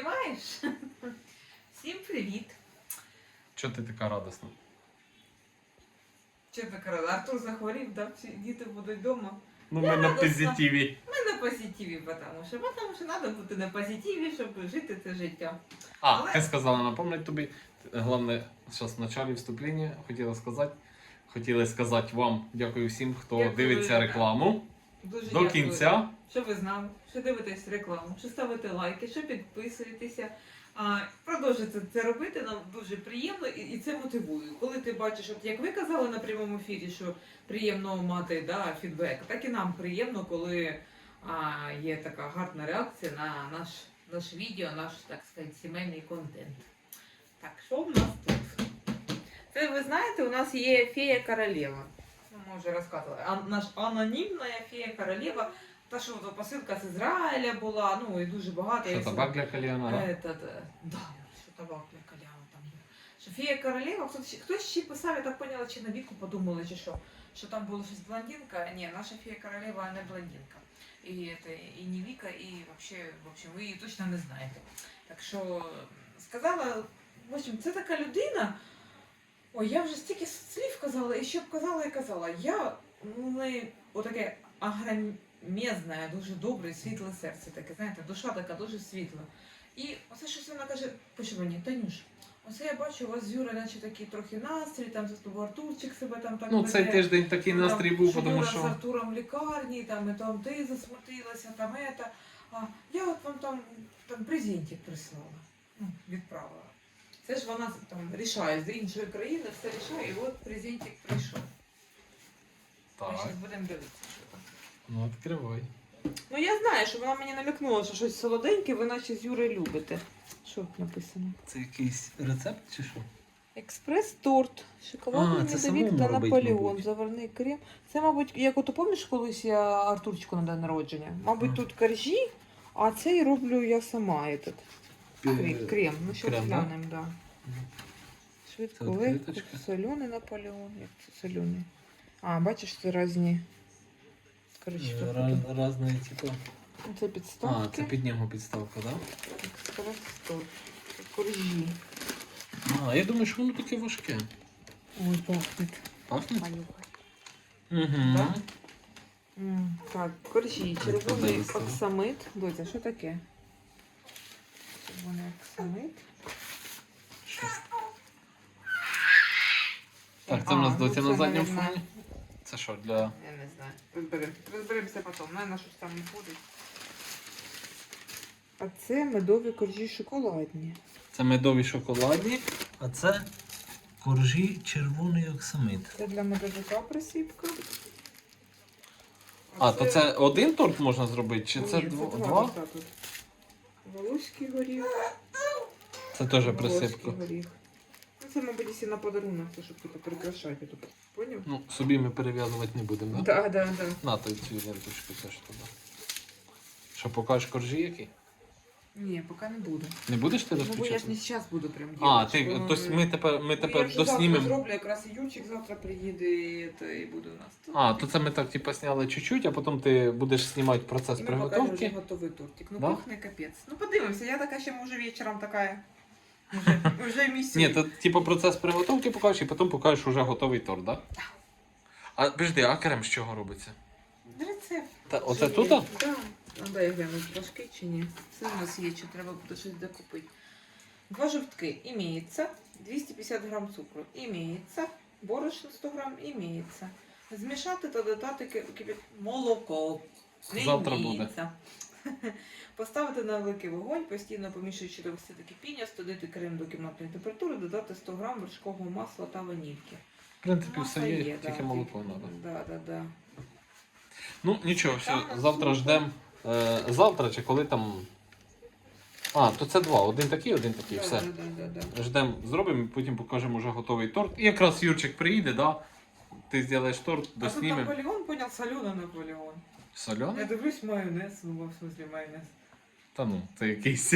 Знімаєш? Всім привіт. Чого ти така радісна? Що ти казала? Артур захворів, да? Діти будуть вдома. Ну, Я ми на позитиві. Ми на позитиві, тому що, тому що треба бути на позитиві, щоб жити це життя. А, Але- ти сказала напомнити тобі. Головне, зараз в началі вступлення хотіла сказати. Хотіли сказати вам, дякую всім, хто Дякую. дивиться рекламу Дуже до дякую, кінця. Що ви знали, що дивитесь рекламу, що ставите лайки, що підписуєтеся. А, продовжуйте це робити, нам дуже приємно і, і це мотивує. Коли ти бачиш, от як ви казали на прямому ефірі, що приємно мати да, фідбек, так і нам приємно, коли а, є така гарна реакція на наш, наш відео, наш, так сказати, сімейний контент. Так, що в нас тут? Це ви знаєте, у нас є фея королева. Ми вже розказували. А, наш анонімна фея королева. Та що посилка з Ізраїля була, ну і дуже багато. Що табак для кальяна? да? Этот, е, да, що табак для калява там є. Що фея королева, хтось, ще- хтось ще писав, я так поняла, чи на віку подумали, чи що. Що там було щось блондинка. Ні, наша фея королева не блондинка. І, это, і не Віка, і вообще, в общем, ви її точно не знаєте. Так що сказала, в общем, це така людина. Ой, я вже стільки слів казала, і що б казала і казала. Я ну, в отаке агромезне, дуже добре, світле серце таке, знаєте, душа така дуже світла. І оце щось вона каже, пише мені, Танюш, оце я бачу, у вас з Юра, наче такий трохи настрій, там за тобою Артурчик себе там так Ну, веде. цей тиждень такий настрій був, що тому Юра з що. Артуром в лікарні, там, і там ти засмутилася, там это. А я от вам там, там презентик прислала, ну, відправила. Це ж вона там рішає з іншої країни, все рішає, і от презентик прийшов. Ми Так. зараз будемо дивитися, що там. Ну, відкривай. Ну я знаю, що вона мені намікнула, що щось солоденьке ви наче з Юрою любите. Що написано? Це якийсь рецепт чи що? Експрес-торт, шоколадний А, це медовик самому та робить, Наполеон, мабуть. заварний крем. Це, мабуть, як ото помніш колись я Артурчику на день народження? Мабуть, А. тут коржі, а цей роблю я сама этот. Крем. крем. Ну, що крем, да? глянемо, да. Швидко, Це легко, відкриточка. соляний Наполеон. Як це соляний? А, бачиш, це різні. Коротше, Е, тут Раз- Разної, типу. це А, підставки. це під нього підставка, так? Експрес-торт. Коржі. А, я думаю, що воно таке важке. Ой, пахнет. Пахне? Понюхай. Угу. Да? М, Так, коржі, червоний подивися. оксамит. Доця, що таке? Червоний оксамит. Так, це в нас доця ну на задньому фоні. Це що, для. Я не знаю. Розберемо. Розберемося потім. Наверно, щось там не буде. А це медові коржі шоколадні. Це медові шоколадні, а це коржі червоний оксамит. Це для медовика присипка. А, то це один торт можна зробити, чи це Ні, два? два? Волоський горіх. Це теж Волоський присипка. горіх. Ну, це, мабуть, якщо на подарунок, щоб тут прикрашати тут. Поняв? Ну, собі ми перев'язувати не будемо, так? так, так. да. На, то цю ленточку теж туди. Що, покажеш коржі які? Ні, поки не буду. Не будеш ти Ну, бо я ж не зараз буду прям А, ти, щоб то ми тепер, ми Ну, я тепер завтра доснімемо. зроблю, якраз і Юрчик завтра приїде і, це, і буде у нас тут. А, то це ми так типу зняли чуть-чуть, а потім ти будеш знімати процес І ми покажемо вже приготовки. готовий тортик. Ну, Да? пахне капець. Ну, подивимося, я така ще може вечором така. Вже, вже місяць. Ні, то типу процес приготовки покажеш і потім покажеш уже готовий торт, так? Да? А подожди, а крем з чого робиться? Рецепт. Та, оце Вже тут? Да. Ну, дай я гляну, трошки чи ні. Це у нас є, чи треба буде щось докупити. Два жовтки імеється, 250 грам цукру імеється, борошно 100 грам імеється. Змішати та додати молоко. Не Завтра імеється. Поставити на великий вогонь, постійно помішуючи до висоти кипіння, студити крем до кімнатної температури, додати 100 грам вершкового масла та ванільки. В принципі, Масло все є, да, тільки молоко треба. Да, да, да. Ну, нічого, все, завтра ждемо. Е, завтра чи коли там. А, то це два. Один такий, один такий, Да, все. да, да, да. Ждемо, зробимо, потім покажемо вже готовий торт. І якраз Юрчик приїде, да? Ти зробиш торт, А тут доснімемо. Наполеон, понял, соленый Наполеон. Я Соляний? дивлюсь майонез, ну, в смысле майонез. Та ну, це якийсь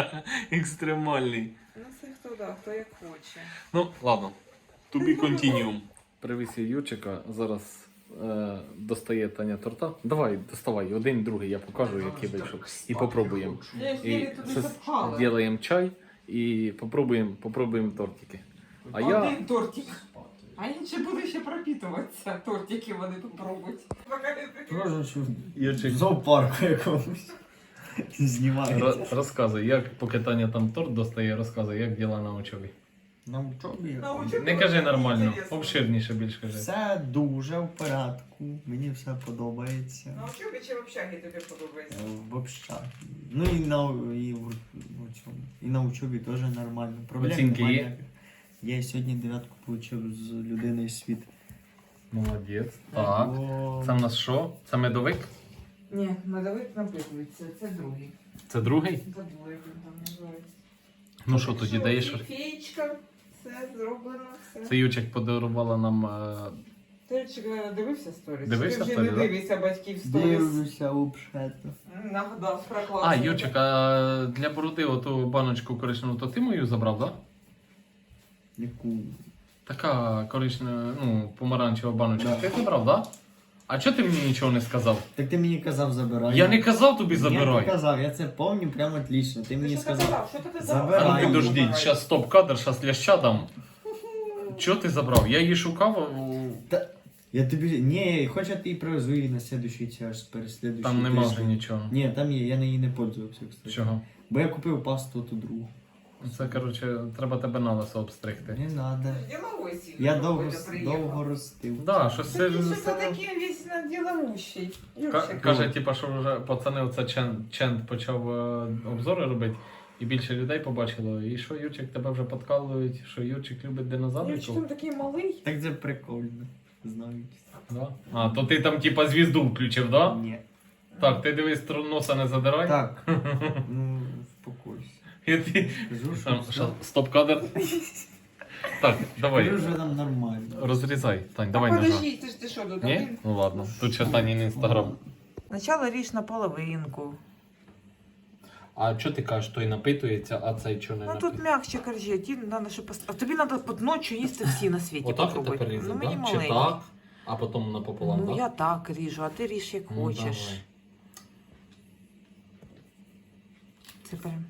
екстремальний. Ну це хто, да, хто як хоче. Ну, ладно. To be continuum. Привіз я Юрчика. Зараз достає Таня торта. Давай, доставай, один, другий, я покажу, який вийшов. І попробуємо. І. Ділаємо чай і попробуємо, попробуємо тортики. А я. Один тортик. А інші будуть ще пропитуватися, тортики вони попробують. Тоже що Юрчик, в зоопарку якомусь знімається. ро- розказуй, як поки Таня там торт достає, розказуй, як діла на очові. На учобі. На учобі. Не кажи нормально, обширніше більш кажи. Все дуже в порядку. Мені все подобається. На учобі чи в общагі тобі подобається? Е, В общагі. Ну і на, і в, в цьому. І на учобі теж нормально. Проблем Оцінки немає є? Я сьогодні дев'ятку отримав з людиною світ. Молодець. Так. Бо- Це в нас що? Це медовик? Ні, медовик напитується, це другий. Це другий? Забула, як він там називається. Ну що тоді даєш? Феєчка, все зроблено, все. Це Ючик подарувала нам. е, Ти ж е, дивився сторіс? Дивився Ти вже сторіс, не да? дивишся батьків сторіс. Дивлюся взагалі. Нагадав про клас. А, Ючик, а для бороди оту баночку коричневу, то ти мою забрав, так? Да? Яку? Така коричнева, ну, помаранчева баночка. Да. Ти забрав, так? Да? А чого ти мені нічого не сказав? Так ти мені казав забирай. Я не казав тобі Я не забирай. казав, я це пам'ятаю прямо отлично. Ти мені що ти сказав. казав? Що ти Забирай. А ну Забирай. підождіть, зараз стоп кадр, зараз ляща дам. Чого ти забрав? Я її шукав, а Я тобі. Ні, хоч я ти привезу її на слідуючий час, переслідуючий. там нема вже нічого. Ні, там є, я неї не пользувався, кстати. Чого? Бо я купив пасту ту другу. Це, коротше, треба тебе на лесо обстригти. Не надо. Діловий сильно. Я довго, довго ростив. Да, щось Ти це. що це- такий весь на діловущий. Ка- Каже, типа, що вже пацани, оце Чен, Чен почав е, обзори робити, і більше людей побачило. І що Юрчик тебе вже подкалують, що Юрчик любить Юрчик динозавриків. там такий малий. Так це прикольно. Знають. Да? А, то ти там типа звізду включив, да? Ні. Так, ти дивись, тру- носа не задирай. Так. Ну, спокойся. І ти... Кажу, що Там, все. ща- стоп кадр. Так, давай. Що там нормально. Розрізай. Тань, давай ножа. подожди, ти ж ти що Ні? один? Ну ладно. Тут ще Танін інстаграм. Спочатку ріж на половинку. А що ти кажеш, той напитується, а цей чого не Ну тут м'якше коржі, ті надо, щоб пост... А тобі треба під ночі їсти всі на світі. Отак ти попробуй. тепер різати, Ну мені да? Чи так, а потім напополам, Ну так? я так ріжу, а ти ріж як Ну, хочеш. давай. Це прям.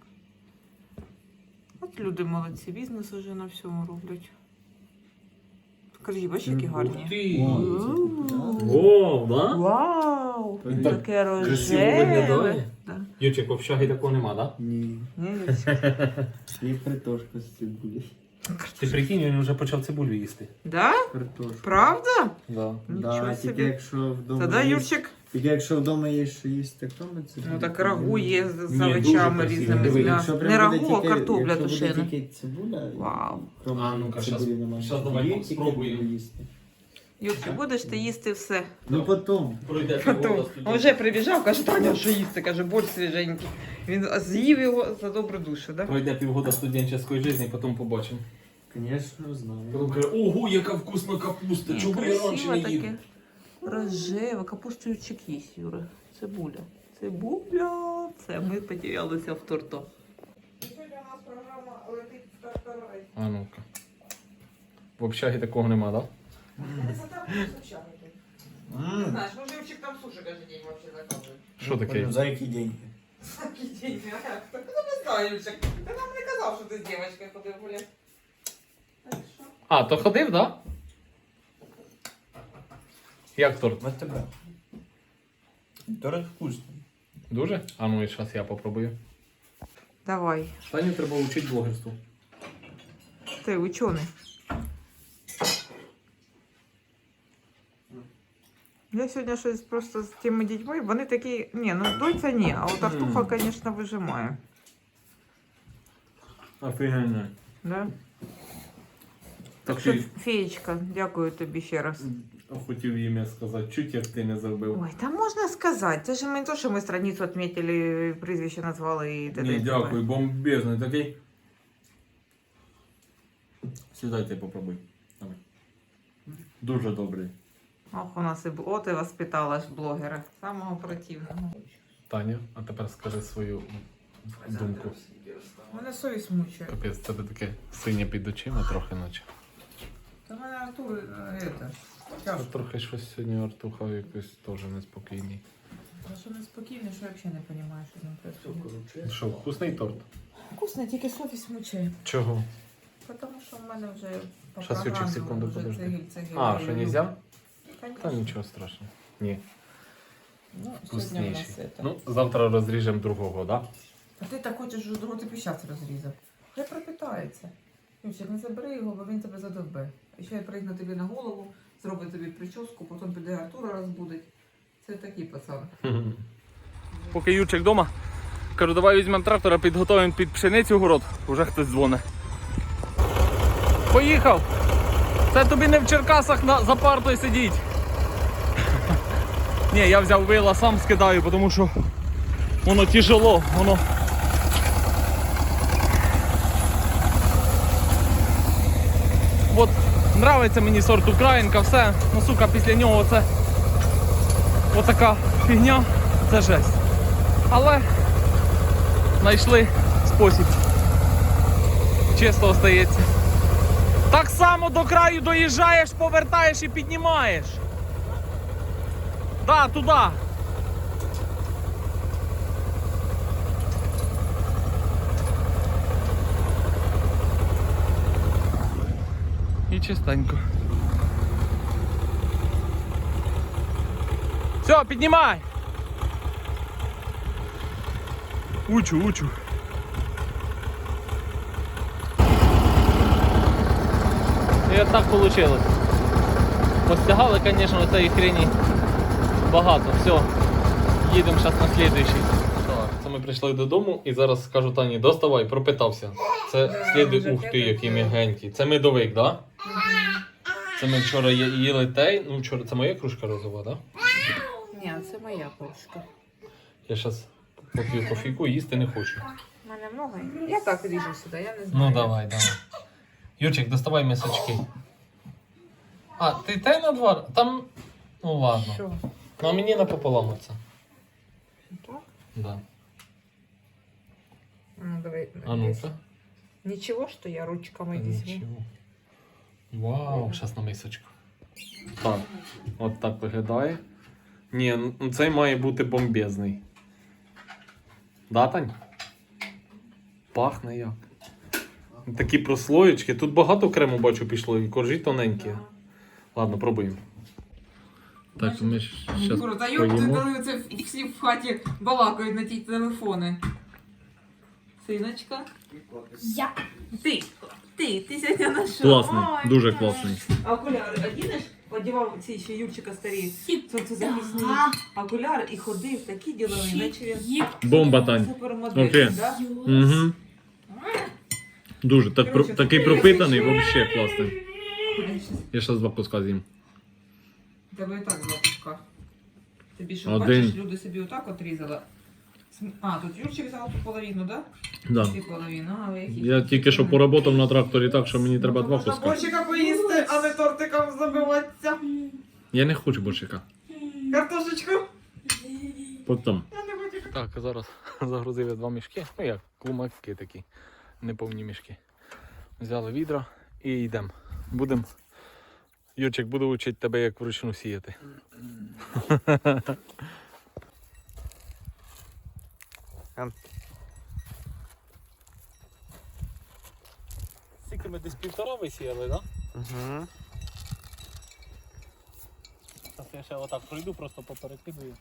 От люди молодці, бізнес уже на всьому роблять. Коржі, бачиш, які гарні. О, да. Вау! Так Таке красиво рожеве. виглядає. Да. Ючик, в общагі такого нема, да? Ні. Ні, Юрчик. Є картошка з цибулі. Ти прикинь, він вже почав цибулю їсти. Да? Картошка. Правда? Да. Нічого Да, собі. тільки якщо вдома Тоді є- Юрчик, Тільки якщо вдома є що їсти, то ми це ну так рагу є з Ні, дуже овочами красиво. різними. Диви, з Якщо м'ясом. прям Не буде рагу, а тільки- картопля якщо буде тушена. тільки цибуля, Вау. крім А, ну-ка, щас- цибулі немає. щас давай тільки спробуємо. буду їсти. Юрчик, будеш ти їсти все. Ну потім. Пройде Потім. Він вже прибіжав, каже, Таня, що їсти, каже, борщ свіженький. Він з'їв його за добру душу, да? Пройде півгода студенческой житті, потім побачимо. Звісно, знаю. Потім каже, ого, яка вкусна капуста, Ні, чому я раніше не їв? таке. Рожеве, капусту їсть, Юра. Цибуля. Цибуля. Це ми потерялися в торту. Сьогодні у нас програма летить в тартараї. А ну-ка. В общагі такого нема, да? Не М. знаєш, може Юрчик там суши кожен день вообще. Що таке? За які деньги? Такі день, а як? Ну не знаю, Юрчик. Ти нам не казав, що ти з дівчинкою ходив гуляти. Так що? А, то ходив, да? Як торт? От тебе. Торт вкусний. Дуже? А ну і зараз я попробую. Давай. Таню треба вчити блогерству. Ти учений. Я сьогодні щось просто з тими дітьми, вони такі. Ні, ну дойця ні, а от Артуха, звісно, вижимає. Офігенно. Да? Так що, Такий феєчка, дякую тобі ще раз. Хотів ім'я сказати, чуть як ти не забив. Ой, там можна сказати. Це ж ми не то, що ми страницю відмітили, прізвище назвали і т.д. Ні, дякую, бомбезний такий. Сідайте, попробуй. Давай. Дуже добрий. Ох, у нас і бл- от і воспитала ж блогера. Самого противного. Таня, а тепер скажи свою думку. Мене совість мучає. Капець, тебе таке синє під очима трохи наче. Та мене Артур, е, это, Тяжко. Трохи щось сьогодні Артуха якось теж неспокійний. Ну що неспокійно, що я взагалі не розумію, що там происходит. Що, вкусний торт? Вкусно, тільки совість мучає. Чого? Тому що в мене вже по Щас, Ючик, програмі секунду, вже подожди. цегіль, цегіль. А, що нельзя? Та Конечно. нічого страшного. Ні, Ну, сьогодні у нас это. Ну, завтра розріжемо другого, так? Да? А ти так хочеш, що другу ти зараз розрізав. Хай пропитається. Юрчик, не забери його, бо він тебе задовбе. І ще я пригну тобі на голову, зробить тобі прическу, потім піде Артура розбудить. Це такий пацан. Поки Юрчик вдома, кажу, давай візьмемо трактора, підготуємо під пшеницю город, вже хтось дзвонить. Поїхав! Це тобі не в Черкасах на, за партою сидіть. Ні, я взяв вила, сам скидаю, тому що воно тяжело, воно. От нравиться мені сорт Українка, все. Ну сука, після нього це отака фігня, це жесть. Але знайшли спосіб. Чисто остається. Так само до краю доїжджаєш, повертаєш і піднімаєш. Да, туди. І чистенько. Все, піднімай! Учу, учу. І от так вийшло. Постягали, звісно, цієї хрені багато. Все. Їдемо зараз на слідуючий. Так, це ми прийшли додому і зараз скажу Тані, доставай, пропитався. Це сліди, ух ти, який день. м'ягенький. Це медовик, так? Да? Це ми вчора є- їли тей. Ну, вчора це моя кружка розова, так? Да? Ні, це моя кружка. Я зараз поп'ю кофійку, їсти не хочу. У мене много. Я так ріжу сюди, я не знаю. Ну давай, давай. Юрчик, доставай мисочки. А, ти те на два? Там. Ну ладно. Що? Ну а мені напополам оце. Так? Да. Ну, давай. А ну-ка. Нічого, що я ручками візьму. Нічого. Вау, зараз на мисочку. Так, от так виглядає. Ні, ну цей має бути бомбезний. Да, Тань? Пахне як. Такі прослоєчки. Тут багато крему бачу пішло, і коржі тоненькі. Ладно, пробуємо. Так, ми зараз Круто, йопти, коли це всі в хаті балакають на ті телефони. Синочка. Я. Ти, ти, ти сьогодні на що? Класний, Ой, дуже ти. класний. А окуляри одінеш? Одівав ці ще Юрчика старі. Сонцезахисні Да. окуляри і ходив такі ділові, наче він Є. Бомба, Тань. супермодель, Окей. да? Угу. Дуже. Так, Короче, такий пропитаний, ще. взагалі класний. Я зараз два куска з'їм. Тебе і так два куска. Тобі що Один. бачиш, люди собі отак отрізали. А, тут Юрчик взяв ту половину, да? Да. Ти половину, а ви які? Я тільки що поработав на тракторі так, що мені треба два Можна куска. борщика поїсти, а не тортиком забиватися. Я не хочу борщика. Картошечку. Потім. Я не хочу. Так, зараз загрузили два мішки. Ну як, клумаки такі, неповні мішки. Взяли відра і йдемо. Будемо. Юрчик, буду вчити тебе, як вручну сіяти. Скільки ми десь півтора висіяли, так? Угу. Зараз я ще отак пройду, просто поперекидую.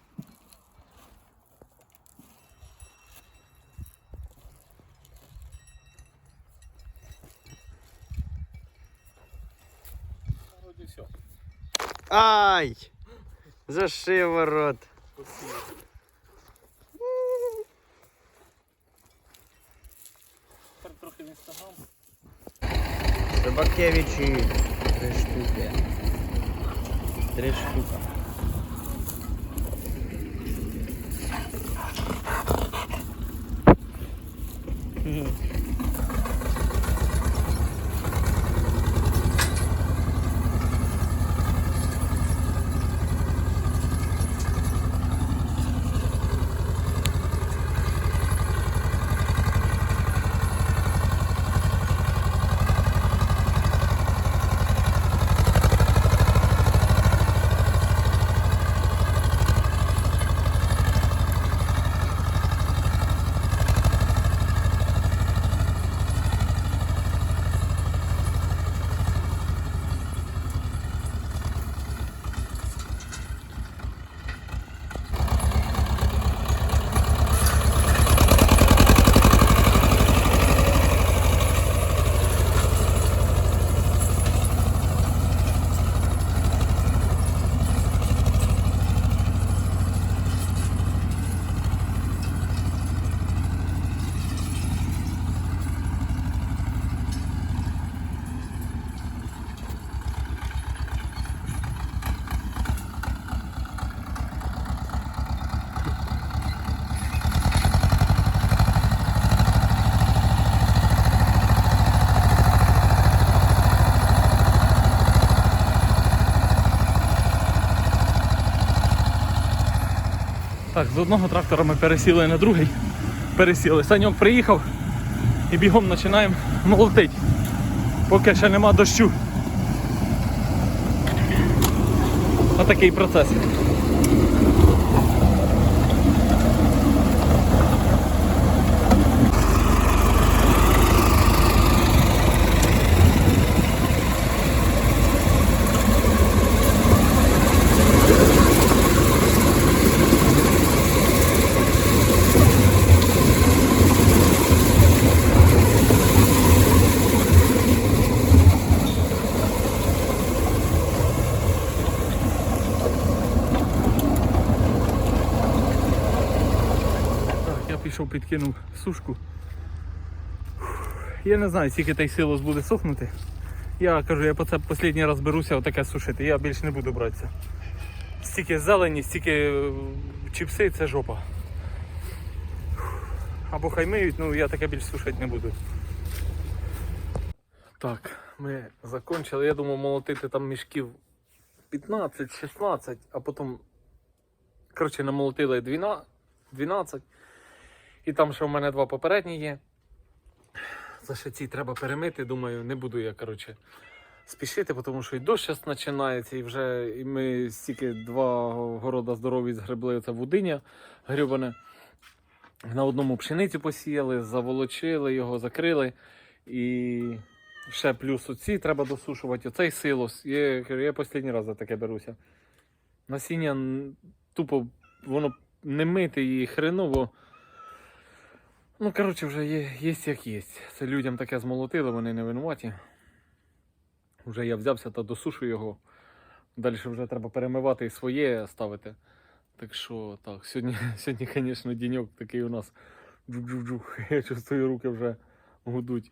Вроді все. Ай! За шиворот. Тепер трохи в інстаграм. Собакевичі три штуки. Три штука. Mm-hmm. Так, з одного трактора ми пересіли на другий. Пересіли. Саньок приїхав і бігом починаємо молотити. Поки ще нема дощу. Отакий процес. Так, я пішов, підкинув сушку. Я не знаю, скільки той силос буде сохнути. Я кажу, я по це останній раз беруся отаке сушити, я більше не буду братися. Стільки зелені, стільки е, чіпси це жопа. Або хай миють, ну я таке більше сушити не буду. Так, ми закончили. Я думав молотити там мішків 15-16, а потім коротше намолотили 12. 12. І там ще в мене два попередні є. Ще ці треба перемити. Думаю, не буду я коротше, спішити, тому що і дощ зараз починається, і вже і ми стільки два города здорові згребли це вудиня грюбане. На одному пшеницю посіяли, заволочили його, закрили. І ще плюс оці треба досушувати. Оцей силос. Я, я останній раз за таке беруся. Насіння тупо воно не мити і хреново. Ну, коротше, вже є, є як є. Це людям таке змолотили, вони не винуваті. Вже я взявся та досушу його. Далі вже треба перемивати і своє ставити. Так що, так, сьогодні, сьогодні, звісно, діньок такий у нас джух-джух-джух. Я чувствую, руки вже гудуть.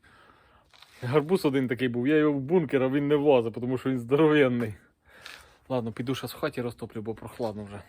Гарбуз один такий був, я його в бункер, а він не влазить, тому що він здоровенний. Ладно, піду зараз в хаті розтоплю, бо прохладно вже.